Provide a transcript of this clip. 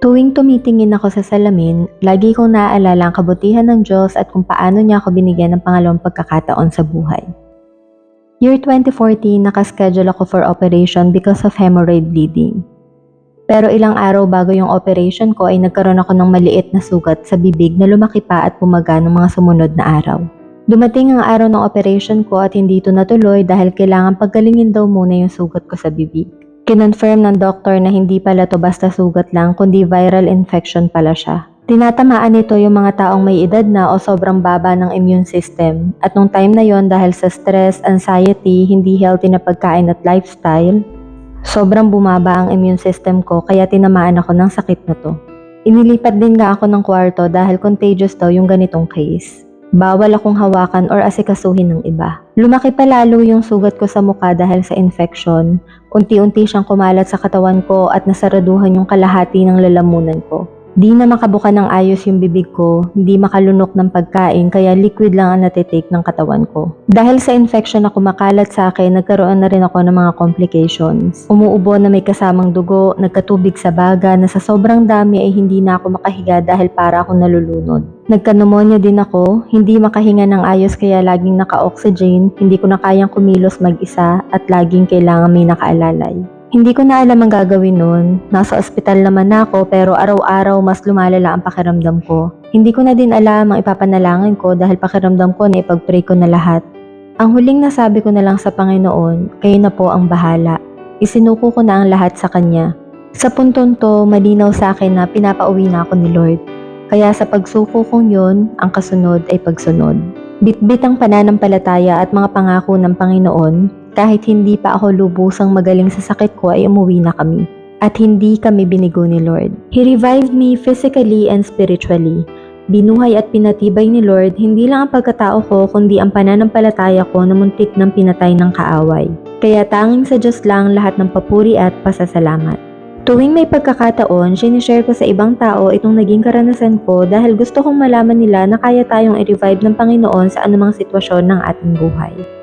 Tuwing tumitingin ako sa salamin, lagi kong naaalala ang kabutihan ng Diyos at kung paano niya ako binigyan ng pangalawang pagkakataon sa buhay. Year 2014, nakaschedule ako for operation because of hemorrhoid bleeding. Pero ilang araw bago yung operation ko ay nagkaroon ako ng maliit na sugat sa bibig na lumaki pa at pumaga ng mga sumunod na araw. Dumating ang araw ng operation ko at hindi ito natuloy dahil kailangan paggalingin daw muna yung sugat ko sa bibig. Kinonfirm ng doktor na hindi pala to basta sugat lang kundi viral infection pala siya. Tinatamaan nito yung mga taong may edad na o sobrang baba ng immune system. At nung time na yon dahil sa stress, anxiety, hindi healthy na pagkain at lifestyle, sobrang bumaba ang immune system ko kaya tinamaan ako ng sakit na to. Inilipat din nga ako ng kwarto dahil contagious daw yung ganitong case. Bawal akong hawakan or asikasuhin ng iba. Lumaki pa lalo yung sugat ko sa mukha dahil sa infection. Unti-unti siyang kumalat sa katawan ko at nasaraduhan yung kalahati ng lalamunan ko. Di na makabuka ng ayos yung bibig ko, hindi makalunok ng pagkain kaya liquid lang ang natitake ng katawan ko. Dahil sa infection na kumakalat sa akin, nagkaroon na rin ako ng mga complications. Umuubo na may kasamang dugo, nagkatubig sa baga na sa sobrang dami ay hindi na ako makahiga dahil para ako nalulunod. Nagka-pneumonia din ako, hindi makahinga ng ayos kaya laging naka-oxygen, hindi ko na kayang kumilos mag-isa at laging kailangan may nakaalalay. Hindi ko na alam ang gagawin noon. Nasa ospital naman na ako pero araw-araw mas lumalala ang pakiramdam ko. Hindi ko na din alam ang ipapanalangin ko dahil pakiramdam ko na ipag-pray ko na lahat. Ang huling nasabi ko na lang sa Panginoon, kayo na po ang bahala. Isinuko ko na ang lahat sa Kanya. Sa puntong to, malinaw sa akin na pinapauwi na ako ni Lord. Kaya sa pagsuko kong yun, ang kasunod ay pagsunod. Bitbit ang pananampalataya at mga pangako ng Panginoon, kahit hindi pa ako lubusang magaling sa sakit ko ay umuwi na kami. At hindi kami binigo ni Lord. He revived me physically and spiritually. Binuhay at pinatibay ni Lord hindi lang ang pagkatao ko kundi ang pananampalataya ko na muntik ng pinatay ng kaaway. Kaya tanging sa Diyos lang lahat ng papuri at pasasalamat. Tuwing may pagkakataon, sinishare ko sa ibang tao itong naging karanasan ko dahil gusto kong malaman nila na kaya tayong i-revive ng Panginoon sa anumang sitwasyon ng ating buhay.